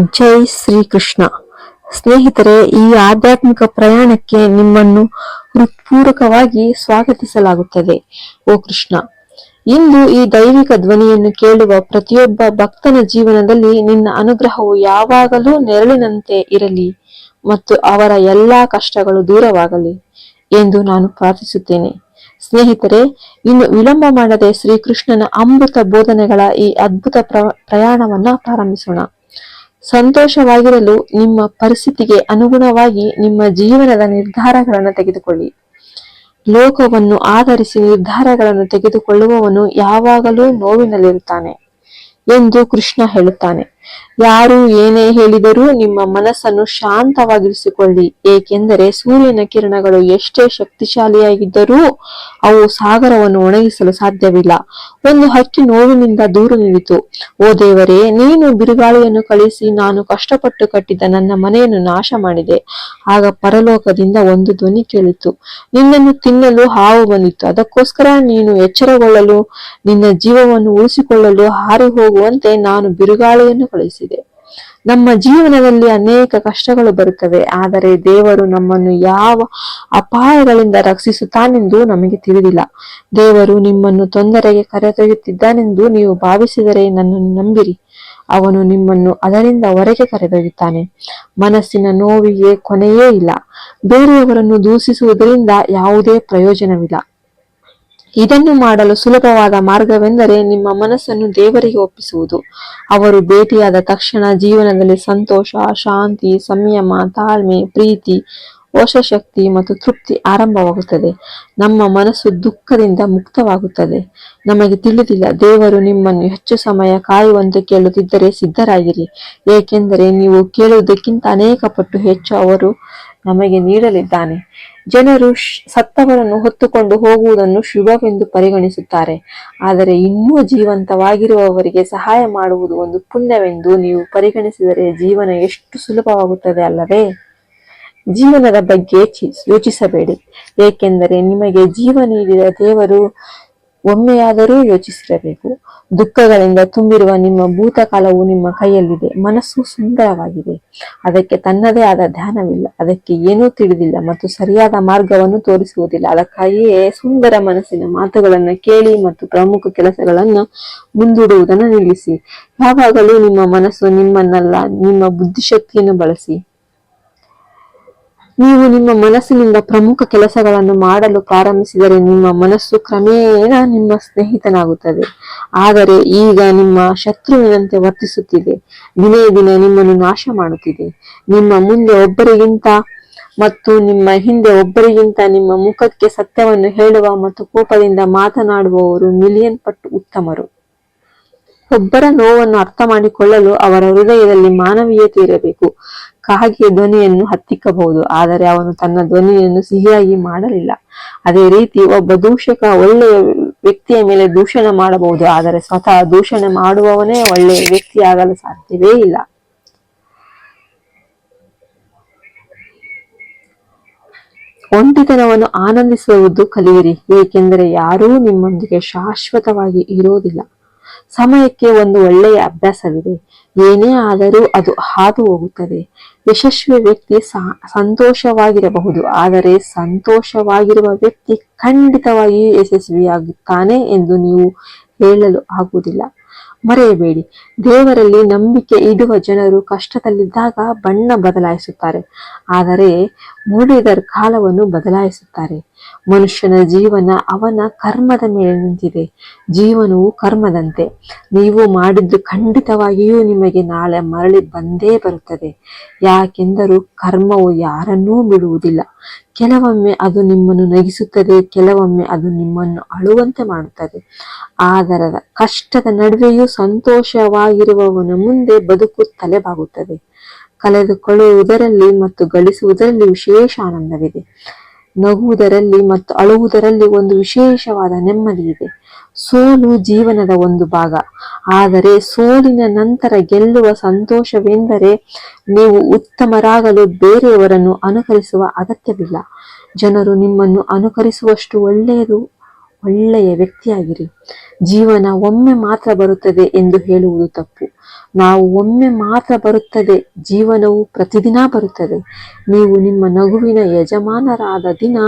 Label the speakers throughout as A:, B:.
A: ಜೈ ಶ್ರೀಕೃಷ್ಣ. ಸ್ನೇಹಿತರೆ, ಈ ಆಧ್ಯಾತ್ಮಿಕ ಪ್ರಯಾಣಕ್ಕೆ ನಿಮ್ಮನ್ನು ಹೃತ್ಪೂರ್ವಕವಾಗಿ ಸ್ವಾಗತಿಸಲಾಗುತ್ತದೆ. ಓ ಕೃಷ್ಣ, ಇಂದು ಈ ದೈವಿಕ ಧ್ವನಿಯನ್ನು ಕೇಳುವ ಪ್ರತಿಯೊಬ್ಬ ಭಕ್ತನ ಜೀವನದಲ್ಲಿ ನಿನ್ನ ಅನುಗ್ರಹವು ಯಾವಾಗಲೂ ನೆರಳಿನಂತೆ ಇರಲಿ ಮತ್ತು ಅವರ ಎಲ್ಲಾ ಕಷ್ಟಗಳು ದೂರವಾಗಲಿ ಎಂದು ನಾನು ಪ್ರಾರ್ಥಿಸುತ್ತೇನೆ. ಸ್ನೇಹಿತರೆ, ಇನ್ನು ವಿಳಂಬ ಮಾಡದೆ ಶ್ರೀಕೃಷ್ಣನ ಅಮೃತ ಬೋಧನೆಗಳ ಈ ಅದ್ಭುತ ಪ್ರ- ಪ್ರಯಾಣವನ್ನ ಪ್ರಾರಂಭಿಸೋಣ. ಸಂತೋಷವಾಗಿರಲು ನಿಮ್ಮ ಪರಿಸ್ಥಿತಿಗೆ ಅನುಗುಣವಾಗಿ ನಿಮ್ಮ ಜೀವನದ ನಿರ್ಧಾರಗಳನ್ನು ತೆಗೆದುಕೊಳ್ಳಿ. ಲೋಕವನ್ನು ಆಧರಿಸಿ ನಿರ್ಧಾರಗಳನ್ನು ತೆಗೆದುಕೊಳ್ಳುವವನು ಯಾವಾಗಲೂ ನೋವಿನಲ್ಲಿರುತ್ತಾನೆ ಎಂದು ಕೃಷ್ಣ ಹೇಳುತ್ತಾನೆ. ಯಾರು ಏನೇ ಹೇಳಿದರೂ ನಿಮ್ಮ ಮನಸ್ಸನ್ನು ಶಾಂತವಾಗಿರಿಸಿಕೊಳ್ಳಿ. ಏಕೆಂದರೆ ಸೂರ್ಯನ ಕಿರಣಗಳು ಎಷ್ಟೇ ಶಕ್ತಿಶಾಲಿಯಾಗಿದ್ದರೂ ಅವು ಸಾಗರವನ್ನು ಒಣಗಿಸಲು ಸಾಧ್ಯವಿಲ್ಲ. ಒಂದು ಹಕ್ಕಿ ನೋವಿನಿಂದ ದೂರು ನೀಡಿತು. ಓ ದೇವರೇ, ನೀನು ಬಿರುಗಾಳಿಯನ್ನು ಕಳಿಸಿ ನಾನು ಕಷ್ಟಪಟ್ಟು ಕಟ್ಟಿದ ನನ್ನ ಮನೆಯನ್ನು ನಾಶ ಮಾಡಿದೆ ಆಗ ಪರಲೋಕದಿಂದ ಒಂದು ಧ್ವನಿ ಕೇಳಿತು. ನಿನ್ನನ್ನು ತಿನ್ನಲು ಹಾವು ಬಂದಿತ್ತು. ಅದಕ್ಕೋಸ್ಕರ ನೀನು ಎಚ್ಚರಗೊಳ್ಳಲು, ನಿನ್ನ ಜೀವವನ್ನು ಉಳಿಸಿಕೊಳ್ಳಲು ಹಾರಿ ಹೋಗುವಂತೆ ನಾನು ಬಿರುಗಾಳಿಯನ್ನು ಕಳಿಸಿದೆ ನಮ್ಮ ಜೀವನದಲ್ಲಿ ಅನೇಕ ಕಷ್ಟಗಳು ಬರುತ್ತವೆ, ಆದರೆ ದೇವರು ನಮ್ಮನ್ನು ಯಾವ ಅಪಾಯಗಳಿಂದ ರಕ್ಷಿಸುತ್ತಾನೆಂದು ನಮಗೆ ತಿಳಿದಿಲ್ಲ. ದೇವರು ನಿಮ್ಮನ್ನು ತೊಂದರೆಗೆ ಕರೆದೊಯ್ಯುತ್ತಿದ್ದಾನೆಂದು ನೀವು ಭಾವಿಸಿದರೆ ನನ್ನನ್ನು ನಂಬಿರಿ. ಅವನು ನಿಮ್ಮನ್ನು ಅದರಿಂದ ಹೊರಗೆ ಕರೆದೊಯ್ಯುತ್ತಾನೆ. ಮನಸ್ಸಿನ ನೋವಿಗೆ ಕೊನೆಯೇ ಇಲ್ಲ. ಬೇರೆಯವರನ್ನು ದೂಷಿಸುವುದರಿಂದ ಯಾವುದೇ ಪ್ರಯೋಜನವಿಲ್ಲ. ಇದನ್ನು ಮಾಡಲು ಸುಲಭವಾದ ಮಾರ್ಗವೆಂದರೆ ನಿಮ್ಮ ಮನಸ್ಸನ್ನು ದೇವರಿಗೆ ಒಪ್ಪಿಸುವುದು. ಅವರು ಭೇಟಿಯಾದ ತಕ್ಷಣ ಜೀವನದಲ್ಲಿ ಸಂತೋಷ, ಶಾಂತಿ, ಸಂಯಮ, ತಾಳ್ಮೆ, ಪ್ರೀತಿ ಶಕ್ತಿ ಮತ್ತು ತೃಪ್ತಿ ಆರಂಭವಾಗುತ್ತದೆ. ನಮ್ಮ ಮನಸ್ಸು ದುಃಖದಿಂದ ಮುಕ್ತವಾಗುತ್ತದೆ. ನಮಗೆ ತಿಳಿದಿಲ್ಲ, ದೇವರು ನಿಮ್ಮನ್ನು ಹೆಚ್ಚು ಸಮಯ ಕಾಯುವಂತೆ ಕೇಳುತ್ತಿದ್ದರೆ ಸಿದ್ಧರಾಗಿರಿ. ಏಕೆಂದರೆ ನೀವು ಕೇಳುವುದಕ್ಕಿಂತ ಅನೇಕ ಪಟ್ಟು ಹೆಚ್ಚು ಅವರು ನಮಗೆ ನೀಡಲಿದ್ದಾನೆ. ಜನರು ಸತ್ತವರನ್ನು ಹೊತ್ತುಕೊಂಡು ಹೋಗುವುದನ್ನು ಶುಭವೆಂದು ಪರಿಗಣಿಸುತ್ತಾರೆ. ಆದರೆ ಇನ್ನೂ ಜೀವಂತವಾಗಿರುವವರಿಗೆ ಸಹಾಯ ಮಾಡುವುದು ಒಂದು ಪುಣ್ಯವೆಂದು ನೀವು ಪರಿಗಣಿಸಿದರೆ ಜೀವನ ಎಷ್ಟು ಸುಲಭವಾಗುತ್ತದೆ ಅಲ್ಲವೇ? ಜೀವನದ ಬಗ್ಗೆ ಯೋಚಿಸಬೇಡಿ. ಏಕೆಂದರೆ ನಿಮಗೆ ಜೀವ ನೀಡಿದ ದೇವರು ಒಮ್ಮೆಯಾದರೂ ಯೋಚಿಸಿರಬೇಕು. ದುಃಖಗಳಿಂದ ತುಂಬಿರುವ ನಿಮ್ಮ ಭೂತಕಾಲವು ನಿಮ್ಮ ಕೈಯಲ್ಲಿದೆ. ಮನಸ್ಸು ಸುಂದರವಾಗಿದೆ. ಅದಕ್ಕೆ ತನ್ನದೇ ಆದ ಧ್ಯಾನವಿಲ್ಲ. ಅದಕ್ಕೆ ಏನೂ ತಿಳಿದಿಲ್ಲ ಮತ್ತು ಸರಿಯಾದ ಮಾರ್ಗವನ್ನು ತೋರಿಸುವುದಿಲ್ಲ. ಅದಕ್ಕಾಗಿಯೇ ಸುಂದರ ಮನಸ್ಸಿನ ಮಾತುಗಳನ್ನು ಕೇಳಿ ಮತ್ತು ಪ್ರಮುಖ ಕೆಲಸಗಳನ್ನು ಮುಂದೂಡುವುದನ್ನು ನಿಲ್ಲಿಸಿ. ಯಾವಾಗಲೂ ನಿಮ್ಮ ಮನಸ್ಸು ನಿಮ್ಮನ್ನಲ್ಲ, ನಿಮ್ಮ ಬುದ್ಧಿಶಕ್ತಿಯನ್ನು ಬಳಸಿ. ನೀವು ನಿಮ್ಮ ಮನಸ್ಸಿನಿಂದ ಪ್ರಮುಖ ಕೆಲಸಗಳನ್ನು ಮಾಡಲು ಪ್ರಾರಂಭಿಸಿದರೆ ನಿಮ್ಮ ಮನಸ್ಸು ಕ್ರಮೇಣ ನಿಮ್ಮ ಸ್ನೇಹಿತನಾಗುತ್ತದೆ. ಆದರೆ ಈಗ ನಿಮ್ಮ ಶತ್ರುವಿನಂತೆ ವರ್ತಿಸುತ್ತಿದೆ. ದಿನೇ ದಿನ ನಿಮ್ಮನ್ನು ನಾಶ ಮಾಡುತ್ತಿದೆ. ನಿಮ್ಮ ಮುಂದೆ ಒಬ್ಬರಿಗಿಂತ ಮತ್ತು ನಿಮ್ಮ ಹಿಂದೆ ಒಬ್ಬರಿಗಿಂತ ನಿಮ್ಮ ಮುಖಕ್ಕೆ ಸತ್ಯವನ್ನು ಹೇಳುವ ಮತ್ತು ಕೋಪದಿಂದ ಮಾತನಾಡುವವರು ಮಿಲಿಯನ್ ಪಟ್ಟು ಉತ್ತಮರು. ಒಬ್ಬರ ನೋವನ್ನು ಅರ್ಥ ಮಾಡಿಕೊಳ್ಳಲು ಅವರ ಹೃದಯದಲ್ಲಿ ಮಾನವೀಯತೆ ಇರಬೇಕು. ಕಾಗೆ ಧ್ವನಿಯನ್ನು ಹತ್ತಿಕ್ಕಬಹುದು, ಆದರೆ ಅವನು ತನ್ನ ಧ್ವನಿಯನ್ನು ಸಿಹಿಯಾಗಿ ಮಾಡಲಿಲ್ಲ. ಅದೇ ರೀತಿ ಒಬ್ಬ ದೂಷಕ ಒಳ್ಳೆಯ ವ್ಯಕ್ತಿಯ ಮೇಲೆ ದೂಷಣ ಮಾಡಬಹುದು, ಆದರೆ ಸ್ವತಃ ದೂಷಣ ಮಾಡುವವನೇ ಒಳ್ಳೆಯ ವ್ಯಕ್ತಿಯಾಗಲು ಸಾಧ್ಯವೇ ಇಲ್ಲ. ಒಂಟಿತನವನ್ನು ಆನಂದಿಸುವುದು ಕಲಿಯಿರಿ, ಏಕೆಂದರೆ ಯಾರೂ ನಿಮ್ಮೊಂದಿಗೆ ಶಾಶ್ವತವಾಗಿ ಇರೋದಿಲ್ಲ ಸಮಯಕ್ಕೆ ಒಂದು ಒಳ್ಳೆಯ ಅಭ್ಯಾಸವಿದೆ. ಏನೇ ಆದರೂ ಅದು ಹಾದು ಹೋಗುತ್ತದೆ. ಯಶಸ್ವಿ ವ್ಯಕ್ತಿ ಸಂತೋಷವಾಗಿರಬಹುದು. ಆದರೆ ಸಂತೋಷವಾಗಿರುವ ವ್ಯಕ್ತಿ ಖಂಡಿತವಾಗಿಯೂ ಯಶಸ್ವಿಯಾಗುತ್ತಾನೆ ಎಂದು ನೀವು ಹೇಳಲು ಆಗುವುದಿಲ್ಲ. ಮರೆಯಬೇಡಿ. ದೇವರಲ್ಲಿ ನಂಬಿಕೆ ಇಡುವ ಜನರು ಕಷ್ಟದಲ್ಲಿದ್ದಾಗ ಬಣ್ಣ ಬದಲಾಯಿಸುತ್ತಾರೆ. ಆದರೆ ಮುರಳೀಧರ್ ಕಾಲವನ್ನು ಬದಲಾಯಿಸುತ್ತಾರೆ. ಮನುಷ್ಯನ ಜೀವನ ಅವನ ಕರ್ಮದ ಮೇಲೆ ನಿಂತಿದೆ. ಜೀವನವು ಕರ್ಮದಂತೆ. ನೀವು ಮಾಡಿದ್ದು ಖಂಡಿತವಾಗಿಯೂ ನಿಮಗೆ ನಾಳೆ ಮರಳಿ ಬಂದೇ ಬರುತ್ತದೆ. ಯಾಕೆಂದರೂ ಕರ್ಮವು ಯಾರನ್ನೂ ಬಿಡುವುದಿಲ್ಲ. ಕೆಲವೊಮ್ಮೆ ಅದು ನಿಮ್ಮನ್ನು ನಗಿಸುತ್ತದೆ, ಕೆಲವೊಮ್ಮೆ ಅದು ನಿಮ್ಮನ್ನು ಅಳುವಂತೆ ಮಾಡುತ್ತದೆ. ಆದರದ ಕಷ್ಟದ ನಡುವೆಯೂ ಸಂತೋಷವಾಗಿರುವವನ ಮುಂದೆ ಬದುಕು ತಲೆಬಾಗುತ್ತದೆ. ಕಳೆದುಕೊಳ್ಳುವುದರಲ್ಲಿ ಮತ್ತು ಗಳಿಸುವುದರಲ್ಲಿ ವಿಶೇಷ ಆನಂದವಿದೆ. ನಗುವುದರಲ್ಲಿ ಮತ್ತು ಅಳುವುದರಲ್ಲಿ ಒಂದು ವಿಶೇಷವಾದ ನೆಮ್ಮದಿ ಇದೆ. ಸೋಲು ಜೀವನದ ಒಂದು ಭಾಗ. ಆದರೆ ಸೋಲಿನ ನಂತರ ಗೆಲ್ಲುವ ಸಂತೋಷವೆಂದರೆ ನೀವು ಉತ್ತಮರಾಗಲು ಬೇರೆಯವರನ್ನು ಅನುಕರಿಸುವ ಅಗತ್ಯವಿಲ್ಲ. ಜನರು ನಿಮ್ಮನ್ನು ಅನುಕರಿಸುವಷ್ಟು ಒಳ್ಳೆಯದು ಒಳ್ಳೆಯ ವ್ಯಕ್ತಿಯಾಗಿರಿ. ಜೀವನ ಒಮ್ಮೆ ಮಾತ್ರ ಬರುತ್ತದೆ ಎಂದು ಹೇಳುವುದು ತಪ್ಪು. ನಾವು ಒಮ್ಮೆ ಮಾತ್ರ ಬರುತ್ತದೆ, ಜೀವನವು ಪ್ರತಿದಿನ ಬರುತ್ತದೆ. ನೀವು ನಿಮ್ಮ ನಗುವಿನ ಯಜಮಾನರಾದ ದಿನ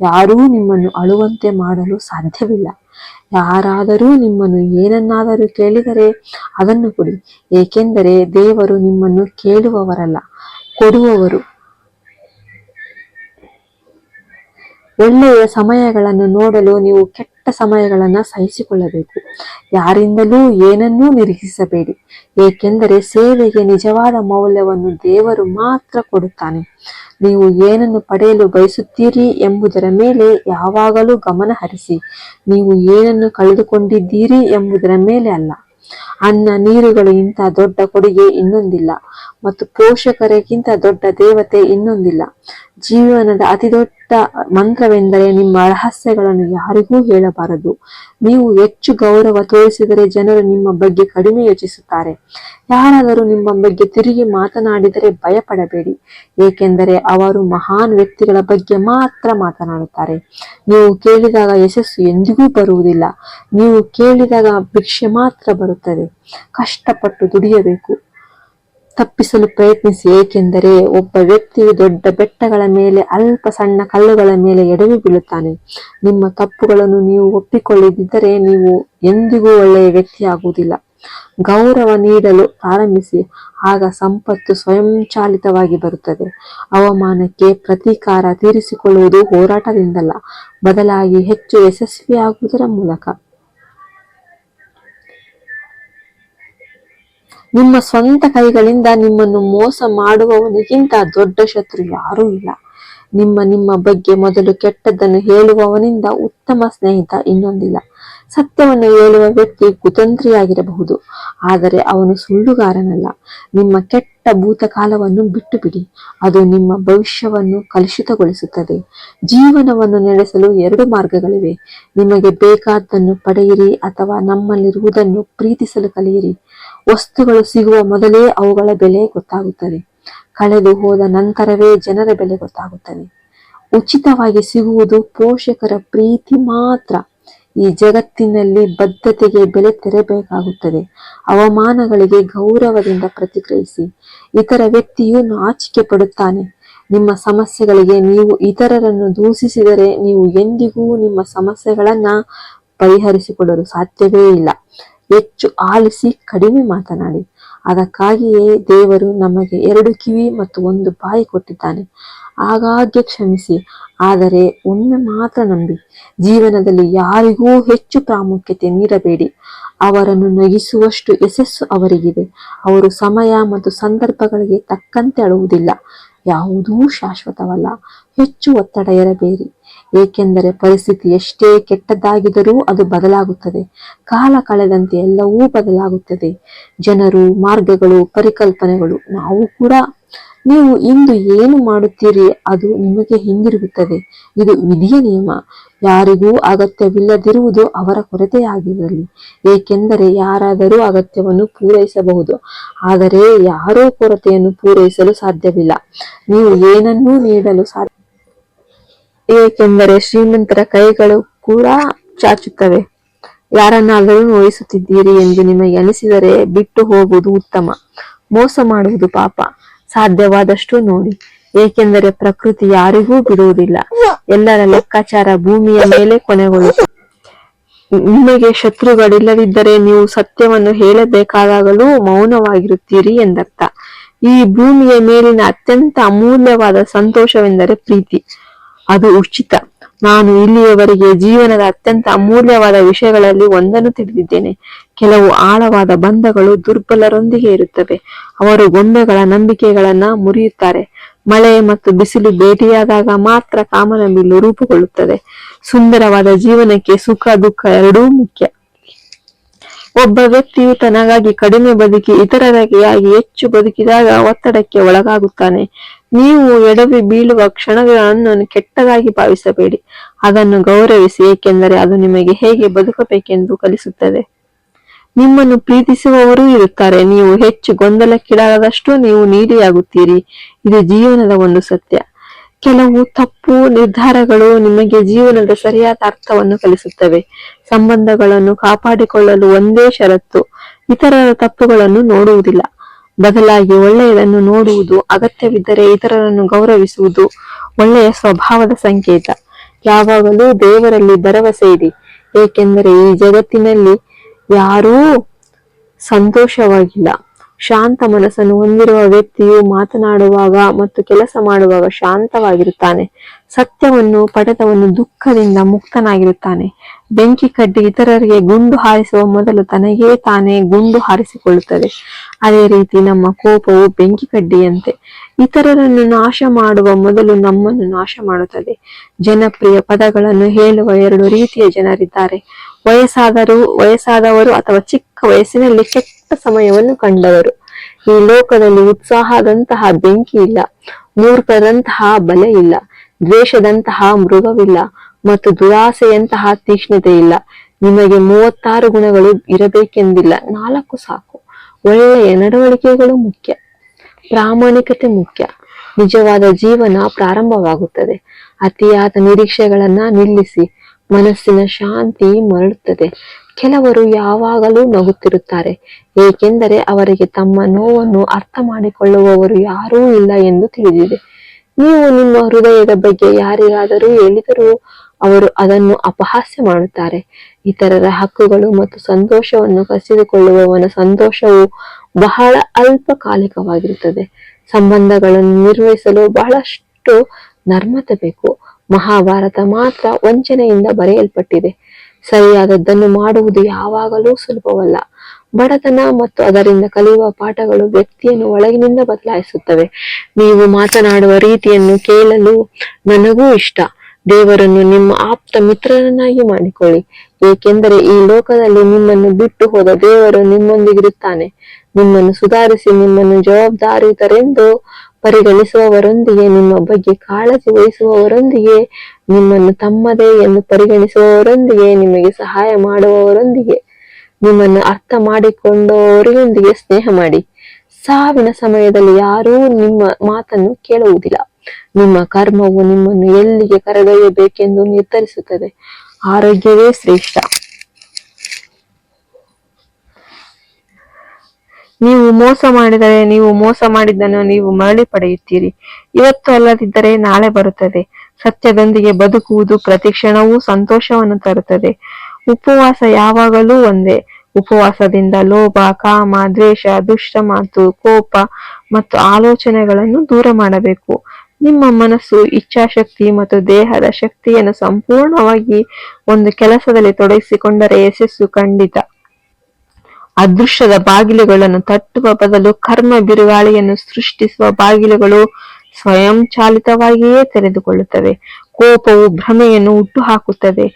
A: ಯಾರೂ ನಿಮ್ಮನ್ನು ಅಳುವಂತೆ ಮಾಡಲು ಸಾಧ್ಯವಿಲ್ಲ. ಯಾರಾದರೂ ನಿಮ್ಮನ್ನು ಏನನ್ನಾದರೂ ಕೇಳಿದರೆ ಅದನ್ನು ಕೊಡಿ. ಏಕೆಂದರೆ ದೇವರು ನಿಮ್ಮನ್ನು ಕೇಳುವವರಲ್ಲ, ಕೊಡುವವರು. ಒಳ್ಳೆಯ ಸಮಯಗಳನ್ನು ನೋಡಲು ನೀವು ಕೆಟ್ಟ ಸಮಯಗಳನ್ನು ಸಹಿಸಿಕೊಳ್ಳಬೇಕು. ಯಾರಿಂದಲೂ ಏನನ್ನೂ ನಿರೀಕ್ಷಿಸಬೇಡಿ. ಏಕೆಂದರೆ ಸೇವೆಗೆ ನಿಜವಾದ ಮೌಲ್ಯವನ್ನು ದೇವರು ಮಾತ್ರ ಕೊಡುತ್ತಾನೆ. ನೀವು ಏನನ್ನು ಪಡೆಯಲು ಬಯಸುತ್ತೀರಿ ಎಂಬುದರ ಮೇಲೆ ಯಾವಾಗಲೂ ಗಮನ ಹರಿಸಿ. ನೀವು ಏನನ್ನು ಕಳೆದುಕೊಂಡಿದ್ದೀರಿ ಎಂಬುದರ ಮೇಲೆ ಅಲ್ಲ. ಅನ್ನ, ನೀರುಗಳು ಇಂಥ ದೊಡ್ಡ ಕೊಡುಗೆ ಇನ್ನೊಂದಿಲ್ಲ. ಮತ್ತು ಪೋಷಕರಿಗಿಂತ ದೊಡ್ಡ ದೇವತೆ ಇನ್ನೊಂದಿಲ್ಲ. ಜೀವನದ ಅತಿ ದೊಡ್ಡ ಮಂತ್ರವೆಂದರೆ ನಿಮ್ಮ ರಹಸ್ಯಗಳನ್ನು ಯಾರಿಗೂ ಹೇಳಬಾರದು. ನೀವು ಹೆಚ್ಚು ಗೌರವ ತೋರಿಸಿದರೆ ಜನರು ನಿಮ್ಮ ಬಗ್ಗೆ ಕಡಿಮೆ ಯೋಚಿಸುತ್ತಾರೆ. ಯಾರಾದರೂ ನಿಮ್ಮ ಬಗ್ಗೆ ತಿರುಗಿ ಮಾತನಾಡಿದರೆ ಭಯಪಡಬೇಡಿ. ಏಕೆಂದರೆ ಅವರು ಮಹಾನ್ ವ್ಯಕ್ತಿಗಳ ಬಗ್ಗೆ ಮಾತ್ರ ಮಾತನಾಡುತ್ತಾರೆ. ನೀವು ಕೇಳಿದಾಗ ಯಶಸ್ಸು ಎಂದಿಗೂ ಬರುವುದಿಲ್ಲ. ನೀವು ಕೇಳಿದಾಗ ಭಿಕ್ಷೆ ಮಾತ್ರ ಬರುತ್ತದೆ. ಕಷ್ಟಪಟ್ಟು ದುಡಿಯಬೇಕು. ತಪ್ಪಿಸಲು ಪ್ರಯತ್ನಿಸಿ, ಏಕೆಂದರೆ ಒಬ್ಬ ವ್ಯಕ್ತಿಯು ದೊಡ್ಡ ಬೆಟ್ಟಗಳ ಮೇಲೆ, ಅಲ್ಪ ಸಣ್ಣ ಕಲ್ಲುಗಳ ಮೇಲೆ ಎಡವಿ ಬೀಳುತ್ತಾನೆ. ನಿಮ್ಮ ತಪ್ಪುಗಳನ್ನು ನೀವು ಒಪ್ಪಿಕೊಳ್ಳದಿದ್ದರೆ ನೀವು ಎಂದಿಗೂ ಒಳ್ಳೆಯ ವ್ಯಕ್ತಿಯಾಗುವುದಿಲ್ಲ. ಗೌರವ ನೀಡಲು ಪ್ರಾರಂಭಿಸಿ, ಆಗ ಸಂಪತ್ತು ಸ್ವಯಂಚಾಲಿತವಾಗಿ ಬರುತ್ತದೆ. ಅವಮಾನಕ್ಕೆ ಪ್ರತೀಕಾರ ತೀರಿಸಿಕೊಳ್ಳುವುದು ಹೋರಾಟದಿಂದಲ್ಲ, ಬದಲಾಗಿ ಹೆಚ್ಚು ಯಶಸ್ವಿಯಾಗುವುದರ ಮೂಲಕ. ನಿಮ್ಮ ಸ್ವಂತ ಕೈಗಳಿಂದ ನಿಮ್ಮನ್ನು ಮೋಸ ಮಾಡುವವನಿಗಿಂತ ದೊಡ್ಡ ಶತ್ರು ಯಾರೂ ಇಲ್ಲ. ನಿಮ್ಮ ನಿಮ್ಮ ಬಗ್ಗೆ ಮೊದಲು ಕೆಟ್ಟದ್ದನ್ನು ಹೇಳುವವನಿಂದ ಉತ್ತಮ ಸ್ನೇಹಿತ ಇನ್ನೊಂದಿಲ್ಲ. ಸತ್ಯವನ್ನು ಹೇಳುವ ವ್ಯಕ್ತಿ ಕುತಂತ್ರಿಯಾಗಿರಬಹುದು, ಆದರೆ ಅವನು ಸುಳ್ಳುಗಾರನಲ್ಲ. ನಿಮ್ಮ ಕೆಟ್ಟ ಭೂತಕಾಲವನ್ನು ಬಿಟ್ಟು ಬಿಡಿ ಅದು ನಿಮ್ಮ ಭವಿಷ್ಯವನ್ನು ಕಲುಷಿತಗೊಳಿಸುತ್ತದೆ. ಜೀವನವನ್ನು ನಡೆಸಲು ಎರಡು ಮಾರ್ಗಗಳಿವೆ. ನಿಮಗೆ ಬೇಕಾದ್ದನ್ನು ಪಡೆಯಿರಿ ಅಥವಾ ನಮ್ಮಲ್ಲಿರುವುದನ್ನು ಪ್ರೀತಿಸಲು ಕಲಿಯಿರಿ. ವಸ್ತುಗಳು ಸಿಗುವ ಮೊದಲೇ ಅವುಗಳ ಬೆಲೆ ಗೊತ್ತಾಗುತ್ತದೆ. ಕಳೆದು ಹೋದ ನಂತರವೇ ಜನರ ಬೆಲೆ ಗೊತ್ತಾಗುತ್ತದೆ. ಉಚಿತವಾಗಿ ಸಿಗುವುದು ಪೋಷಕರ ಪ್ರೀತಿ ಮಾತ್ರ. ಈ ಜಗತ್ತಿನಲ್ಲಿ ಬದ್ಧತೆಗೆ ಬೆಲೆ ತೆರಬೇಕಾಗುತ್ತದೆ. ಅವಮಾನಗಳಿಗೆ ಗೌರವದಿಂದ ಪ್ರತಿಕ್ರಿಯಿಸಿ. ಇತರ ವ್ಯಕ್ತಿಯು ನಾಚಿಕೆ ಪಡುತ್ತಾನೆ. ನಿಮ್ಮ ಸಮಸ್ಯೆಗಳಿಗೆ ನೀವು ಇತರರನ್ನು ದೂಷಿಸಿದರೆ ನೀವು ಎಂದಿಗೂ ನಿಮ್ಮ ಸಮಸ್ಯೆಗಳನ್ನ ಪರಿಹರಿಸಿಕೊಳ್ಳಲು ಸಾಧ್ಯವೇ ಇಲ್ಲ. ಹೆಚ್ಚು ಆಲಿಸಿ ಕಡಿಮೆ ಮಾತನಾಡಿ. ಅದಕ್ಕಾಗಿಯೇ ದೇವರು ನಮಗೆ ಎರಡು ಕಿವಿ ಮತ್ತು ಒಂದು ಬಾಯಿ ಕೊಟ್ಟಿದ್ದಾನೆ. ಆಗಾಗ್ಗೆ ಕ್ಷಮಿಸಿ, ಆದರೆ ಒಮ್ಮೆ ಮಾತ್ರ ನಂಬಿ. ಜೀವನದಲ್ಲಿ ಯಾರಿಗೂ ಹೆಚ್ಚು ಪ್ರಾಮುಖ್ಯತೆ ನೀಡಬೇಡಿ. ಅವರನ್ನು ನಗಿಸುವಷ್ಟು ಯಶಸ್ಸು ಅವರಿಗಿದೆ. ಅವರು ಸಮಯ ಮತ್ತು ಸಂದರ್ಭಗಳಿಗೆ ತಕ್ಕಂತೆ ಅಳುವುದಿಲ್ಲ. ಯಾವುದೂ ಶಾಶ್ವತವಲ್ಲ. ಹೆಚ್ಚು ಒತ್ತಡ ಇರಬೇಡಿ. ಏಕೆಂದರೆ ಪರಿಸ್ಥಿತಿ ಎಷ್ಟೇ ಕೆಟ್ಟದ್ದಾಗಿದ್ದರೂ ಅದು ಬದಲಾಗುತ್ತದೆ. ಕಾಲ ಕಳೆದಂತೆ ಎಲ್ಲವೂ ಬದಲಾಗುತ್ತದೆ. ಜನರು, ಮಾರ್ಗಗಳು, ಪರಿಕಲ್ಪನೆಗಳು, ನಾವು ಕೂಡ. ನೀವು ಇಂದು ಏನು ಮಾಡುತ್ತೀರಿ ಅದು ನಿಮಗೆ ಹಿಂದಿರುಗುತ್ತದೆ. ಇದು ವಿಧಿಯ ನಿಯಮ. ಯಾರಿಗೂ ಅಗತ್ಯವಿಲ್ಲದಿರುವುದು ಅವರ ಕೊರತೆಯಾಗಿರಲಿ. ಏಕೆಂದರೆ ಯಾರಾದರೂ ಅಗತ್ಯವನ್ನು ಪೂರೈಸಬಹುದು. ಆದರೆ ಯಾರೋ ಕೊರತೆಯನ್ನು ಪೂರೈಸಲು ಸಾಧ್ಯವಿಲ್ಲ. ನೀವು ಏನನ್ನೂ ನೀಡಲು ಸಾಧ್ಯ ಏಕೆಂದರೆ ಶ್ರೀಮಂತರ ಕೈಗಳು ಕೂಡ ಚಾಚುತ್ತವೆ. ಯಾರನ್ನಾದರೂ ನೋಯಿಸುತ್ತಿದ್ದೀರಿ ಎಂದು ನಿಮಗೆ ಅನಿಸಿದರೆ ಬಿಟ್ಟು ಹೋಗುವುದು ಉತ್ತಮ. ಮೋಸ ಮಾಡುವುದು ಪಾಪ. ಸಾಧ್ಯವಾದಷ್ಟು ನೋಡಿ. ಏಕೆಂದರೆ ಪ್ರಕೃತಿ ಯಾರಿಗೂ ಬಿಡುವುದಿಲ್ಲ. ಎಲ್ಲರ ಲೆಕ್ಕಾಚಾರ ಭೂಮಿಯ ಮೇಲೆ ಕೊನೆಗೊಳ್ಳುತ್ತದೆ. ನಿಮಗೆ ಶತ್ರುಗಳಿಲ್ಲದಿದ್ದರೆ ನೀವು ಸತ್ಯವನ್ನು ಹೇಳಬೇಕಾದಾಗಲೂ ಮೌನವಾಗಿರುತ್ತೀರಿ ಎಂದರ್ಥ. ಈ ಭೂಮಿಯ ಮೇಲಿನ ಅತ್ಯಂತ ಅಮೂಲ್ಯವಾದ ಸಂತೋಷವೆಂದರೆ ಪ್ರೀತಿ. ಅದು ಉಚಿತ. ನಾನು ಇಲ್ಲಿಯವರೆಗೆ ಜೀವನದ ಅತ್ಯಂತ ಅಮೂಲ್ಯವಾದ ವಿಷಯಗಳಲ್ಲಿ ಒಂದನ್ನು ತಿಳಿದಿದ್ದೇನೆ. ಕೆಲವು ಆಳವಾದ ಬಂಧಗಳು ದುರ್ಬಲರೊಂದಿಗೆ ಇರುತ್ತವೆ. ಅವರು ಗೊಂಬೆಗಳ ನಂಬಿಕೆಗಳನ್ನ ಮುರಿಯುತ್ತಾರೆ. ಮಳೆ ಮತ್ತು ಬಿಸಿಲು ಭೇಟಿಯಾದಾಗ ಮಾತ್ರ ಕಾಮನಬಿಲ್ಲು ರೂಪುಗೊಳ್ಳುತ್ತದೆ. ಸುಂದರವಾದ ಜೀವನಕ್ಕೆ ಸುಖ, ದುಃಖ ಎರಡೂ ಮುಖ್ಯ. ಒಬ್ಬ ವ್ಯಕ್ತಿಯು ತನಗಾಗಿ ಕಡಿಮೆ ಬದುಕಿ ಇತರರಿಗಾಗಿ ಹೆಚ್ಚು ಬದುಕಿದಾಗ ಒತ್ತಡಕ್ಕೆ ಒಳಗಾಗುತ್ತಾನೆ. ನೀವು ಎಡವಿ ಬೀಳುವ ಕ್ಷಣಗಳನ್ನು ಕೆಟ್ಟದಾಗಿ ಭಾವಿಸಬೇಡಿ. ಅದನ್ನು ಗೌರವಿಸಿ, ಏಕೆಂದರೆ ಅದು ನಿಮಗೆ ಹೇಗೆ ಬದುಕಬೇಕೆಂದು ಕಲಿಸುತ್ತದೆ. ನಿಮ್ಮನ್ನು ಪ್ರೀತಿಸುವವರೂ ಇರುತ್ತಾರೆ. ನೀವು ಹೆಚ್ಚು ಗೊಂದಲಕ್ಕಿಡಾದಷ್ಟು ನೀವು ನೀಡಿಯಾಗುತ್ತೀರಿ. ಇದು ಜೀವನದ ಒಂದು ಸತ್ಯ. ಕೆಲವು ತಪ್ಪು ನಿರ್ಧಾರಗಳು ನಿಮಗೆ ಜೀವನದ ಸರಿಯಾದ ಅರ್ಥವನ್ನು ಕಲಿಸುತ್ತವೆ. ಸಂಬಂಧಗಳನ್ನು ಕಾಪಾಡಿಕೊಳ್ಳಲು ಒಂದೇ ಷರತ್ತು. ಇತರರ ತಪ್ಪುಗಳನ್ನು ನೋಡುವುದಿಲ್ಲ. ಬದಲಾಗಿ ಒಳ್ಳೆಯದನ್ನು ನೋಡುವುದು ಅಗತ್ಯವಿದ್ದರೆ ಇತರರನ್ನು ಗೌರವಿಸುವುದು ಒಳ್ಳೆಯ ಸ್ವಭಾವದ ಸಂಕೇತ. ಯಾವಾಗಲೂ ದೇವರಲ್ಲಿ ಭರವಸೆ ಇದೆ. ಏಕೆಂದರೆ ಈ ಜಗತ್ತಿನಲ್ಲಿ ಯಾರೂ ಸಂತೋಷವಾಗಿಲ್ಲ. ಶಾಂತ ಮನಸ್ಸನ್ನು ಹೊಂದಿರುವ ವ್ಯಕ್ತಿಯು ಮಾತನಾಡುವಾಗ ಮತ್ತು ಕೆಲಸ ಮಾಡುವಾಗ ಶಾಂತವಾಗಿರುತ್ತಾನೆ. ಸತ್ಯವನ್ನು ಪಡೆದವನು ದುಃಖದಿಂದ ಮುಕ್ತನಾಗಿರುತ್ತಾನೆ. ಬೆಂಕಿ ಕಡ್ಡಿ ಇತರರಿಗೆ ಗುಂಡು ಹಾರಿಸುವ ಮೊದಲು ತನಗೇ ತಾನೇ ಗುಂಡು ಹಾರಿಸಿಕೊಳ್ಳುತ್ತದೆ. ಅದೇ ರೀತಿ ನಮ್ಮ ಕೋಪವು ಬೆಂಕಿ ಕಡ್ಡಿಯಂತೆ. ಇತರರನ್ನು ನಾಶ ಮಾಡುವ ಮೊದಲು ನಮ್ಮನ್ನು ನಾಶ ಮಾಡುತ್ತದೆ. ಜನಪ್ರಿಯ ಪದಗಳನ್ನು ಹೇಳುವ ಎರಡು ರೀತಿಯ ಜನರಿದ್ದಾರೆ. ವಯಸ್ಸಾದರೂ, ವಯಸ್ಸಾದವರು ಅಥವಾ ಚಿಕ್ಕ ವಯಸ್ಸಿನಲ್ಲಿ ಕೆಟ್ಟ ಸಮಯವನ್ನು ಕಂಡವರು. ಈ ಲೋಕದಲ್ಲಿ ಉತ್ಸಾಹದಂತಹ ಬೆಂಕಿ ಇಲ್ಲ, ಮೂರ್ಖದಂತಹ ಬಲೆ ಇಲ್ಲ, ದ್ವೇಷದಂತಹ ಮೃಗವಿಲ್ಲ ಮತ್ತು ದುರಾಸೆಯಂತಹ ತೀಕ್ಷ್ಣತೆ ಇಲ್ಲ. ನಿಮಗೆ ಮೂವತ್ತಾರು ಗುಣಗಳು ಇರಬೇಕೆಂದಿಲ್ಲ. ನಾಲ್ಕು ಸಾಕು. ಒಳ್ಳೆಯ ನಡವಳಿಕೆಗಳು ಮುಖ್ಯ. ಪ್ರಾಮಾಣಿಕತೆ ಮುಖ್ಯ. ನಿಜವಾದ ಜೀವನ ಪ್ರಾರಂಭವಾಗುತ್ತದೆ. ಅತಿಯಾದ ನಿರೀಕ್ಷೆಗಳನ್ನ ನಿಲ್ಲಿಸಿ ಮನಸ್ಸಿನ ಶಾಂತಿ ಮರಳುತ್ತದೆ. ಕೆಲವರು ಯಾವಾಗಲೂ ನಗುತ್ತಿರುತ್ತಾರೆ. ಏಕೆಂದರೆ ಅವರಿಗೆ ತಮ್ಮ ನೋವನ್ನು ಅರ್ಥ ಮಾಡಿಕೊಳ್ಳುವವರು ಯಾರೂ ಇಲ್ಲ ಎಂದು ತಿಳಿದಿದೆ. ನೀವು ನಿಮ್ಮ ಹೃದಯದ ಬಗ್ಗೆ ಯಾರಿಗಾದರೂ ಹೇಳಿದರೂ ಅವರು ಅದನ್ನು ಅಪಹಾಸ್ಯ ಮಾಡುತ್ತಾರೆ. ಇತರರ ಹಕ್ಕುಗಳು ಮತ್ತು ಸಂತೋಷವನ್ನು ಕಸಿದುಕೊಳ್ಳುವವನ ಸಂತೋಷವು ಬಹಳ ಅಲ್ಪಕಾಲಿಕವಾಗಿರುತ್ತದೆ. ಸಂಬಂಧಗಳನ್ನು ನಿರ್ವಹಿಸಲು ಬಹಳಷ್ಟು ನರ್ಮತೆ ಬೇಕು. ಮಹಾಭಾರತ ಮಾತ್ರ ವಂಚನೆಯಿಂದ ಬರೆಯಲ್ಪಟ್ಟಿದೆ. ಸರಿಯಾದದ್ದನ್ನು ಮಾಡುವುದು ಯಾವಾಗಲೂ ಸುಲಭವಲ್ಲ. ಬಡತನ ಮತ್ತು ಅದರಿಂದ ಕಲಿಯುವ ಪಾಠಗಳು ವ್ಯಕ್ತಿಯನ್ನು ಒಳಗಿನಿಂದ ಬದಲಾಯಿಸುತ್ತವೆ. ನೀವು ಮಾತನಾಡುವ ರೀತಿಯನ್ನು ಕೇಳಲು ನನಗೂ ಇಷ್ಟ. ದೇವರನ್ನು ನಿಮ್ಮ ಆಪ್ತ ಮಿತ್ರರನ್ನಾಗಿ ಮಾಡಿಕೊಳ್ಳಿ. ಏಕೆಂದರೆ ಈ ಲೋಕದಲ್ಲಿ ನಿಮ್ಮನ್ನು ಬಿಟ್ಟು ಹೋದ ದೇವರು ನಿಮ್ಮೊಂದಿಗಿರುತ್ತಾನೆ. ನಿಮ್ಮನ್ನು ಸುಧಾರಿಸಿ, ನಿಮ್ಮನ್ನು ಜವಾಬ್ದಾರಿಯುತರೆಂದು ಪರಿಗಣಿಸುವವರೊಂದಿಗೆ, ನಿಮ್ಮ ಬಗ್ಗೆ ಕಾಳಜಿ ವಹಿಸುವವರೊಂದಿಗೆ, ನಿಮ್ಮನ್ನು ತಮ್ಮದೇ ಎಂದು ಪರಿಗಣಿಸುವವರೊಂದಿಗೆ, ನಿಮಗೆ ಸಹಾಯ ಮಾಡುವವರೊಂದಿಗೆ, ನಿಮ್ಮನ್ನು ಅರ್ಥ ಮಾಡಿಕೊಂಡವರೊಂದಿಗೆ ಸ್ನೇಹ ಮಾಡಿ. ಸಾವಿನ ಸಮಯದಲ್ಲಿ ಯಾರೂ ನಿಮ್ಮ ಮಾತನ್ನು ಕೇಳುವುದಿಲ್ಲ. ನಿಮ್ಮ ಕರ್ಮವು ನಿಮ್ಮನ್ನು ಎಲ್ಲಿಗೆ ಕರೆದೊಯ್ಯಬೇಕೆಂದು ನಿರ್ಧರಿಸುತ್ತದೆ. ಆರೋಗ್ಯವೇ ಶ್ರೇಷ್ಠ. ನೀವು ಮೋಸ ಮಾಡಿದರೆ ನೀವು ಮೋಸ ಮಾಡಿದ್ದನ್ನು ನೀವು ಮರಳಿ ಪಡೆಯುತ್ತೀರಿ. ಇವತ್ತು ಅಲ್ಲದಿದ್ದರೆ ನಾಳೆ ಬರುತ್ತದೆ. ಸತ್ಯದೊಂದಿಗೆ ಬದುಕುವುದು ಪ್ರತಿ ಕ್ಷಣವೂ ಸಂತೋಷವನ್ನು ತರುತ್ತದೆ. ಉಪವಾಸ ಯಾವಾಗಲೂ ಒಂದೇ. ಉಪವಾಸದಿಂದ ಲೋಭ, ಕಾಮ, ದ್ವೇಷ, ದುಷ್ಟ ಮಾತು, ಕೋಪ ಮತ್ತು ಆಲೋಚನೆಗಳನ್ನು ದೂರ ಮಾಡಬೇಕು. ನಿಮ್ಮ ಮನಸ್ಸು ಇಚ್ಛಾಶಕ್ತಿ ಮತ್ತು ದೇಹದ ಶಕ್ತಿಯನ್ನು ಸಂಪೂರ್ಣವಾಗಿ ಒಂದು ಕೆಲಸದಲ್ಲಿ ತೊಡಗಿಸಿಕೊಂಡರೆ ಯಶಸ್ಸು ಖಂಡಿತ. ಅದೃಷ್ಟದ ಬಾಗಿಲುಗಳನ್ನು ತಟ್ಟುವ ಬದಲು ಕರ್ಮ ಬಿರುಗಾಳಿಯನ್ನು ಸೃಷ್ಟಿಸುವ ಬಾಗಿಲುಗಳು ಸ್ವಯಂಚಾಲಿತವಾಗಿಯೇ ತೆರೆದುಕೊಳ್ಳುತ್ತವೆ. ಕೋಪವು ಭ್ರಮೆಯನ್ನು ಹುಟ್ಟುಹಾಕುತ್ತದೆ.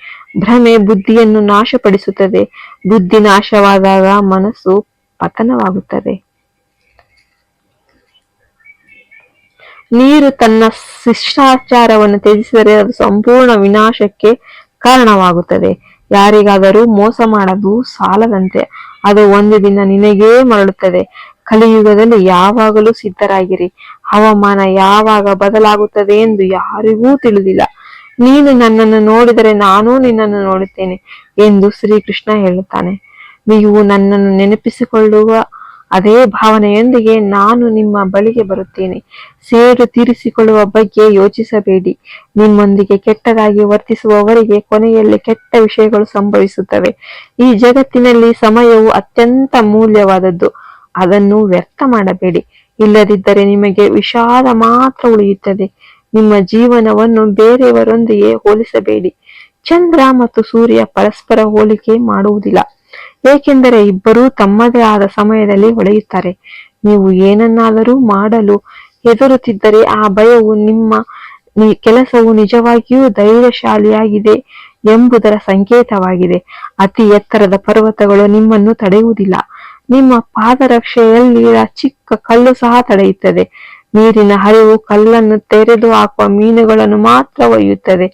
A: ಭ್ರಮೆ ಬುದ್ಧಿಯನ್ನು ನಾಶಪಡಿಸುತ್ತದೆ. ಬುದ್ಧಿ ನಾಶವಾದಾಗ ಮನಸ್ಸು ಪತನವಾಗುತ್ತದೆ. ನೀರು ತನ್ನ ಶಿಷ್ಟಾಚಾರವನ್ನು ತ್ಯಜಿಸಿದರೆ ಅದು ಸಂಪೂರ್ಣ ವಿನಾಶಕ್ಕೆ ಕಾರಣವಾಗುತ್ತದೆ. ಯಾರಿಗಾದರೂ ಮೋಸ ಮಾಡಲು ಸಾಲದಂತೆ ಅದು ಒಂದು ದಿನ ನಿನಗೇ ಮರಳುತ್ತದೆ. ಕಲಿಯುಗದಲ್ಲಿ ಯಾವಾಗಲೂ ಸಿದ್ಧರಾಗಿರಿ. ಹವಾಮಾನ ಯಾವಾಗ ಬದಲಾಗುತ್ತದೆ ಎಂದು ಯಾರಿಗೂ ತಿಳಿದಿಲ್ಲ. ನೀನು ನನ್ನನ್ನು ನೋಡಿದರೆ ನಾನೂ ನಿನ್ನನ್ನು ನೋಡುತ್ತೇನೆ ಎಂದು ಶ್ರೀಕೃಷ್ಣ ಹೇಳುತ್ತಾನೆ. ನೀವು ನನ್ನನ್ನು ನೆನಪಿಸಿಕೊಳ್ಳುವ ಅದೇ ಭಾವನೆಯೊಂದಿಗೆ ನಾನು ನಿಮ್ಮ ಬಳಿಗೆ ಬರುತ್ತೇನೆ. ಸೇಡು ತೀರಿಸಿಕೊಳ್ಳುವ ಬಗ್ಗೆ ಯೋಚಿಸಬೇಡಿ. ನಿಮ್ಮೊಂದಿಗೆ ಕೆಟ್ಟದಾಗಿ ವರ್ತಿಸುವವರಿಗೆ ಕೊನೆಯಲ್ಲಿ ಕೆಟ್ಟ ವಿಷಯಗಳು ಸಂಭವಿಸುತ್ತವೆ. ಈ ಜಗತ್ತಿನಲ್ಲಿ ಸಮಯವು ಅತ್ಯಂತ ಮೌಲ್ಯವಾದದ್ದು ಅದನ್ನು ವ್ಯರ್ಥ ಮಾಡಬೇಡಿ. ಇಲ್ಲದಿದ್ದರೆ ನಿಮಗೆ ವಿಷಾದ ಮಾತ್ರ ಉಳಿಯುತ್ತದೆ. ನಿಮ್ಮ ಜೀವನವನ್ನು ಬೇರೆಯವರೊಂದಿಗೆ ಹೋಲಿಸಬೇಡಿ. ಚಂದ್ರ ಮತ್ತು ಸೂರ್ಯ ಪರಸ್ಪರ ಹೋಲಿಕೆ ಮಾಡುವುದಿಲ್ಲ. ಏಕೆಂದರೆ ಇಬ್ಬರೂ ತಮ್ಮದೇ ಆದ ಸಮಯದಲ್ಲಿ ಹೊಳೆಯುತ್ತಾರೆ. ನೀವು ಏನನ್ನಾದರೂ ಮಾಡಲು ಹೆದರುತ್ತಿದ್ದರೆ ಆ ಭಯವು ನಿಮ್ಮ ಕೆಲಸವು ನಿಜವಾಗಿಯೂ ಧೈರ್ಯಶಾಲಿಯಾಗಿದೆ ಎಂಬುದರ ಸಂಕೇತವಾಗಿದೆ. ಅತಿ ಎತ್ತರದ ಪರ್ವತಗಳು ನಿಮ್ಮನ್ನು ತಡೆಯುವುದಿಲ್ಲ. ನಿಮ್ಮ ಪಾದರಕ್ಷೆಯಲ್ಲಿ ಚಿಕ್ಕ ಕಲ್ಲು ಸಹ ತಡೆಯುತ್ತದೆ. ನೀರಿನ ಹರಿವು ಕಲ್ಲನ್ನು ತೆರೆದು ಹಾಕುವ ಮೀನುಗಳನ್ನು ಮಾತ್ರ ಒಯ್ಯುತ್ತದೆ.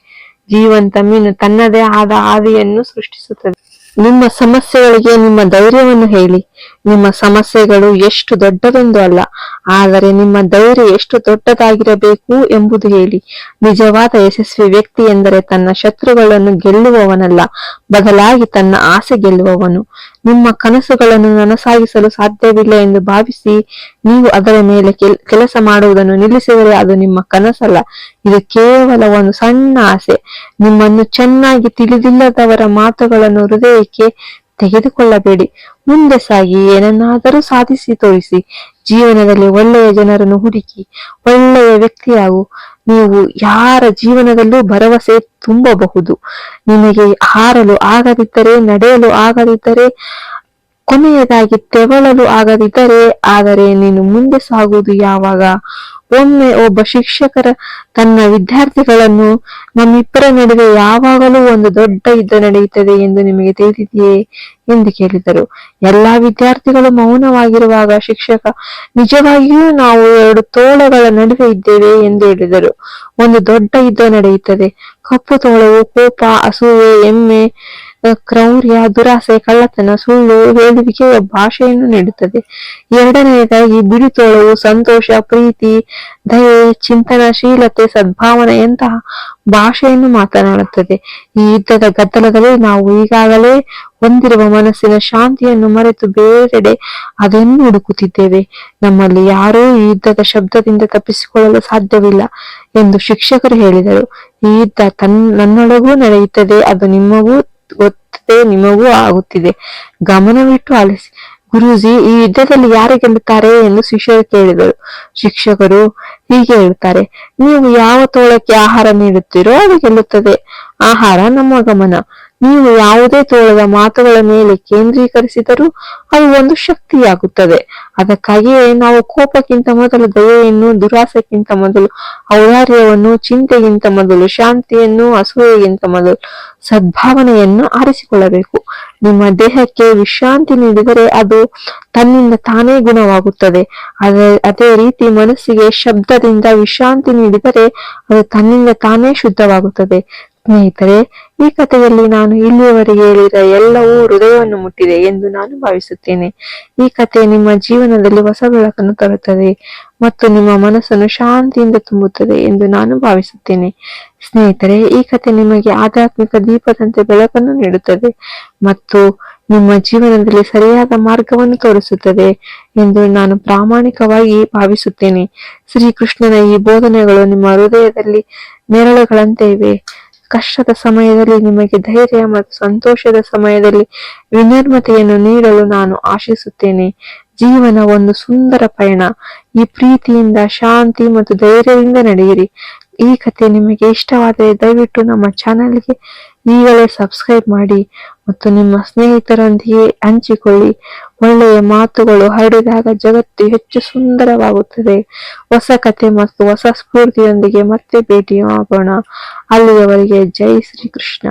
A: ಜೀವಂತ ಮೀನು ತನ್ನದೇ ಆದ ಹಾದಿಯನ್ನು ಸೃಷ್ಟಿಸುತ್ತದೆ. ನಿಮ್ಮ ಸಮಸ್ಯೆಗಳಿಗೆ ನಿಮ್ಮ ಧೈರ್ಯವನ್ನು ಹೇಳಿ. ನಿಮ್ಮ ಸಮಸ್ಯೆಗಳು ಎಷ್ಟು ದೊಡ್ಡವೆಂದು ಅಲ್ಲ, ಆದರೆ ನಿಮ್ಮ ಧೈರ್ಯ ಎಷ್ಟು ದೊಡ್ಡದಾಗಿರಬೇಕು ಎಂಬುದು ಹೇಳಿ. ನಿಜವಾದ ಯಶಸ್ವಿ ವ್ಯಕ್ತಿ ಎಂದರೆ ತನ್ನ ಶತ್ರುಗಳನ್ನು ಗೆಲ್ಲುವವನಲ್ಲ, ಬದಲಾಗಿ ತನ್ನ ಆಸೆ ಗೆಲ್ಲುವವನು. ನಿಮ್ಮ ಕನಸುಗಳನ್ನು ನನಸಾಗಿಸಲು ಸಾಧ್ಯವಿಲ್ಲ ಎಂದು ಭಾವಿಸಿ ನೀವು ಅದರ ಮೇಲೆ ಕೆಲ್- ಕೆಲಸ ಮಾಡುವುದನ್ನು ನಿಲ್ಲಿಸಿದರೆ ಅದು ನಿಮ್ಮ ಕನಸಲ್ಲ, ಇದು ಕೇವಲ ಒಂದು ಸಣ್ಣ ಆಸೆ. ನಿಮ್ಮನ್ನು ಚೆನ್ನಾಗಿ ತಿಳಿದಿಲ್ಲದವರ ಮಾತುಗಳನ್ನು ಹೃದಯಕ್ಕೆ ತೆಗೆದುಕೊಳ್ಳಬೇಡಿ. ಮುಂದೆ ಸಾಗಿ ಏನನ್ನಾದರೂ ಸಾಧಿಸಿ ತೋರಿಸಿ. ಜೀವನದಲ್ಲಿ ಒಳ್ಳೆಯ ಜನರನ್ನು ಹುಡುಕಿ, ಒಳ್ಳೆಯ ವ್ಯಕ್ತಿಯಾಗು. ನೀವು ಯಾರ ಜೀವನದಲ್ಲೂ ಭರವಸೆ ತುಂಬಬಹುದು. ನಿಮಗೆ ಹಾರಲು ಆಗದಿದ್ದರೆ, ನಡೆಯಲು ಆಗದಿದ್ದರೆ, ಕೊನೆಯದಾಗಿ ತೆವಳಲು ಆಗದಿದ್ದರೆ, ಆದರೆ ನೀನು ಮುಂದೆ ಸಾಗುವುದು ಯಾವಾಗ? ಒಮ್ಮೆ ಒಬ್ಬ ಶಿಕ್ಷಕರ ತನ್ನ ವಿದ್ಯಾರ್ಥಿಗಳನ್ನು ನಮ್ಮಿಬ್ಬರ ನಡುವೆ ಯಾವಾಗಲೂ ಒಂದು ದೊಡ್ಡ ಯುದ್ಧ ನಡೆಯುತ್ತದೆ ಎಂದು ನಿಮಗೆ ತಿಳಿದಿದೆಯೇ ಎಂದು ಕೇಳಿದರು. ಎಲ್ಲಾ ವಿದ್ಯಾರ್ಥಿಗಳು ಮೌನವಾಗಿರುವಾಗ ಶಿಕ್ಷಕ, ನಿಜವಾಗಿಯೂ ನಾವು ಎರಡು ತೋಳಗಳ ನಡುವೆ ಇದ್ದೇವೆ ಎಂದು ಹೇಳಿದರು. ಒಂದು ದೊಡ್ಡ ಯುದ್ಧ ನಡೆಯುತ್ತದೆ. ಕಪ್ಪು ತೋಳವು ಕೋಪ, ಅಸೂಯೆ ಎಮ್ಮೆ ಕ್ರೌರ್ಯ, ದುರಾಸೆ, ಕಳ್ಳತನ, ಸುಳ್ಳು ಹೇಳುವಿಕೆಯ ಭಾಷೆಯನ್ನು ನೀಡುತ್ತದೆ. ಎರಡನೆಯದಾಗಿ ಬಿಡಿತೋಳವು ಸಂತೋಷ, ಪ್ರೀತಿ, ದಯೆ ಚಿಂತನಶೀಲತೆ ಸದ್ಭಾವನೆಯಂತಹ ಭಾಷೆಯನ್ನು ಮಾತನಾಡುತ್ತದೆ. ಈ ಯುದ್ಧದ ಗದ್ದಲದಲ್ಲಿ ನಾವು ಈಗಾಗಲೇ ಹೊಂದಿರುವ ಮನಸ್ಸಿನ ಶಾಂತಿಯನ್ನು ಮರೆತು ಬೇರೆಡೆ ಅದನ್ನು ಹುಡುಕುತ್ತಿದ್ದೇವೆ. ನಮ್ಮಲ್ಲಿ ಯಾರೂ ಈ ಯುದ್ಧದ ಶಬ್ದದಿಂದ ತಪ್ಪಿಸಿಕೊಳ್ಳಲು ಸಾಧ್ಯವಿಲ್ಲ ಎಂದು ಶಿಕ್ಷಕರು ಹೇಳಿದರು. ಈ ಯುದ್ಧ ನನ್ನೊಳಗೂ ನಡೆಯುತ್ತದೆ, ಅದು ನಿಮಗೂ ಗೊತ್ತದೆ ನಿಮಗೂ ಆಗುತ್ತಿದೆ. ಗಮನವಿಟ್ಟು ಆಲಿಸಿ. ಗುರೂಜಿ, ಈ ಯುದ್ಧದಲ್ಲಿ ಯಾರು ಗೆಲ್ಲುತ್ತಾರೆ ಎಂದು ಶಿಷ್ಯರು ಕೇಳಿದರು. ಶಿಕ್ಷಕರು ಹೀಗೆ ಹೇಳುತ್ತಾರೆ. ನೀವು ಯಾವ ತೋಳಕ್ಕೆ ಆಹಾರ ನೀಡುತ್ತೀರೋ ಅದು ಗೆಲ್ಲುತ್ತದೆ. ಆಹಾರ ನಮ್ಮ ಗಮನ. ನೀವು ಯಾವುದೇ ತೋಳದ ಮಾತುಗಳ ಮೇಲೆ ಕೇಂದ್ರೀಕರಿಸಿದರೂ ಅದು ಒಂದು ಶಕ್ತಿಯಾಗುತ್ತದೆ. ಅದಕ್ಕಾಗಿಯೇ ನಾವು ಕೋಪಕ್ಕಿಂತ ಮೊದಲು ದಯೆಯನ್ನು, ದುರಾಸೆಕ್ಕಿಂತ ಮೊದಲು ಔದಾರ್ಯವನ್ನು, ಚಿಂತೆಗಿಂತ ಮೊದಲು ಶಾಂತಿಯನ್ನು, ಅಸೂಯೆಗಿಂತ ಮೊದಲು ಸದ್ಭಾವನೆಯನ್ನು ಆರಿಸಿಕೊಳ್ಳಬೇಕು. ನಿಮ್ಮ ದೇಹಕ್ಕೆ ವಿಶ್ರಾಂತಿ ನೀಡಿದರೆ ಅದು ತನ್ನಿಂದ ತಾನೇ ಗುಣವಾಗುತ್ತದೆ. ಅದೇ ಅದೇ ರೀತಿ ಮನಸ್ಸಿಗೆ ಶಬ್ದದಿಂದ ವಿಶ್ರಾಂತಿ ನೀಡಿದರೆ ಅದು ತನ್ನಿಂದ ತಾನೇ ಶುದ್ಧವಾಗುತ್ತದೆ. ಸ್ನೇಹಿತರೆ, ಈ ಕಥೆಯಲ್ಲಿ ನಾನು ಇಲ್ಲಿಯವರೆಗೆ ಹೇಳಿದ ಎಲ್ಲವೂ ಹೃದಯವನ್ನು ಮುಟ್ಟಿದೆ ಎಂದು ನಾನು ಭಾವಿಸುತ್ತೇನೆ. ಈ ಕಥೆ ನಿಮ್ಮ ಜೀವನದಲ್ಲಿ ಹೊಸ ಬೆಳಕನ್ನು ತರುತ್ತದೆ ಮತ್ತು ನಿಮ್ಮ ಮನಸ್ಸನ್ನು ಶಾಂತಿಯಿಂದ ತುಂಬುತ್ತದೆ ಎಂದು ನಾನು ಭಾವಿಸುತ್ತೇನೆ. ಸ್ನೇಹಿತರೆ, ಈ ಕಥೆ ನಿಮಗೆ ಆಧ್ಯಾತ್ಮಿಕ ದೀಪದಂತೆ ಬೆಳಕನ್ನು ನೀಡುತ್ತದೆ ಮತ್ತು ನಿಮ್ಮ ಜೀವನದಲ್ಲಿ ಸರಿಯಾದ ಮಾರ್ಗವನ್ನು ತೋರಿಸುತ್ತದೆ ಎಂದು ನಾನು ಪ್ರಾಮಾಣಿಕವಾಗಿ ಭಾವಿಸುತ್ತೇನೆ. ಶ್ರೀಕೃಷ್ಣನ ಈ ಬೋಧನೆಗಳು ನಿಮ್ಮ ಹೃದಯದಲ್ಲಿ ನೆರಳುಗಳಂತೆ ಇವೆ. ಕಷ್ಟದ ಸಮಯದಲ್ಲಿ ನಿಮಗೆ ಧೈರ್ಯ ಮತ್ತು ಸಂತೋಷದ ಸಮಯದಲ್ಲಿ ವಿನಿರ್ಮತೆಯನ್ನು ನೀಡಲು ನಾನು ಆಶಿಸುತ್ತೇನೆ. ಜೀವನ ಒಂದು ಸುಂದರ ಪಯಣ. ಈ ಪ್ರೀತಿಯಿಂದ, ಶಾಂತಿ ಮತ್ತು ಧೈರ್ಯದಿಂದ ನಡೆಯಿರಿ. ಈ ಕಥೆ ನಿಮಗೆ ಇಷ್ಟವಾದರೆ ದಯವಿಟ್ಟು ನಮ್ಮ ಚಾನೆಲ್ಗೆ ಈಗಲೇ ಸಬ್ಸ್ಕ್ರೈಬ್ ಮಾಡಿ ಮತ್ತು ನಿಮ್ಮ ಸ್ನೇಹಿತರೊಂದಿಗೆ ಹಂಚಿಕೊಳ್ಳಿ. ಒಳ್ಳೆಯ ಮಾತುಗಳು ಹರಡಿದಾಗ ಜಗತ್ತು ಹೆಚ್ಚು ಸುಂದರವಾಗುತ್ತದೆ. ಹೊಸ ಕಥೆ ಮತ್ತು ಹೊಸ ಸ್ಫೂರ್ತಿಯೊಂದಿಗೆ ಮತ್ತೆ ಭೇಟಿಯಾಗೋಣ. ಅಲ್ಲಿಯವರೆಗೆ ಜೈ ಶ್ರೀಕೃಷ್ಣ.